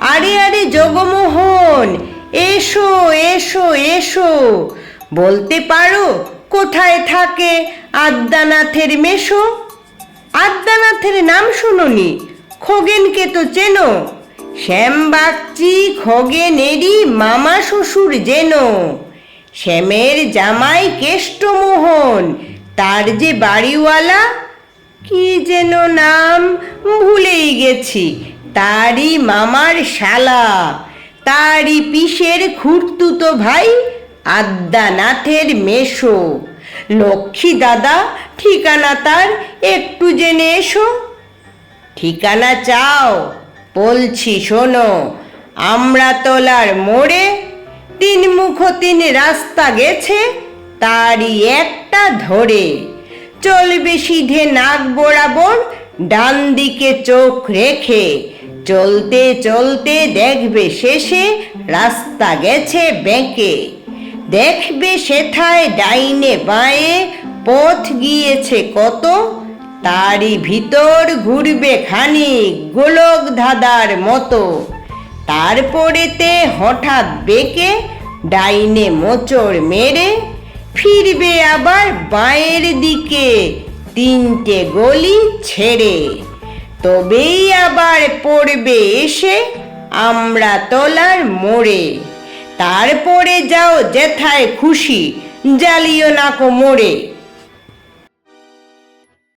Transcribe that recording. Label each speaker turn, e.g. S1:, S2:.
S1: আরে আরে জগমোহন, এসো এসো এসো। বলতে পারো কোথায় থাকে আদ্যানাথের মেশো? আদ্যানাথের নাম শুনুনি, খোগেনকে তো চেনো। শ্যামবাগচি, খগেনেরই মামা শ্বশুর যেন। শ্যামের জামাই কেষ্টমোহন, তার যে বাড়িওয়ালা, কি যেন নাম ভুলেই গেছি। তারই মামার শালা, তারই পিসের খুঁড়তুতো ভাই আদ্যানাথের মেশো লক্ষ্মী দাদা, ঠিকানা তার একটু জেনে এসো। ঠিকানা চাও, বলছি শোনো আমরা তোলার মোড়ে তিন মুখ তিন রাস্তা গেছে, তারই একটা ধরে। চলবে সিধে নাক বরাবর ডান দিকে চোখ রেখে চলতে চলতে দেখবে শেষে রাস্তা গেছে বেঁকে। দেখবে সেথায় ডাইনে বাঁয়ে পথ গিয়েছে কত, তারই ভিতর ঘুরবে খানিক গোলক ধাঁধার মতো। তারপরেতে হঠাৎ বেঁকে ডাইনে মোচড় মেরে ফিরবে আবার বাঁয়ের দিকে তিনটে গলি ছেড়ে। তবেই আবার পড়বে এসে আমরা তোলার মোড়ে। তারপরে যাও যেথায় খুশি, জ্বালিও না কো মোড়ে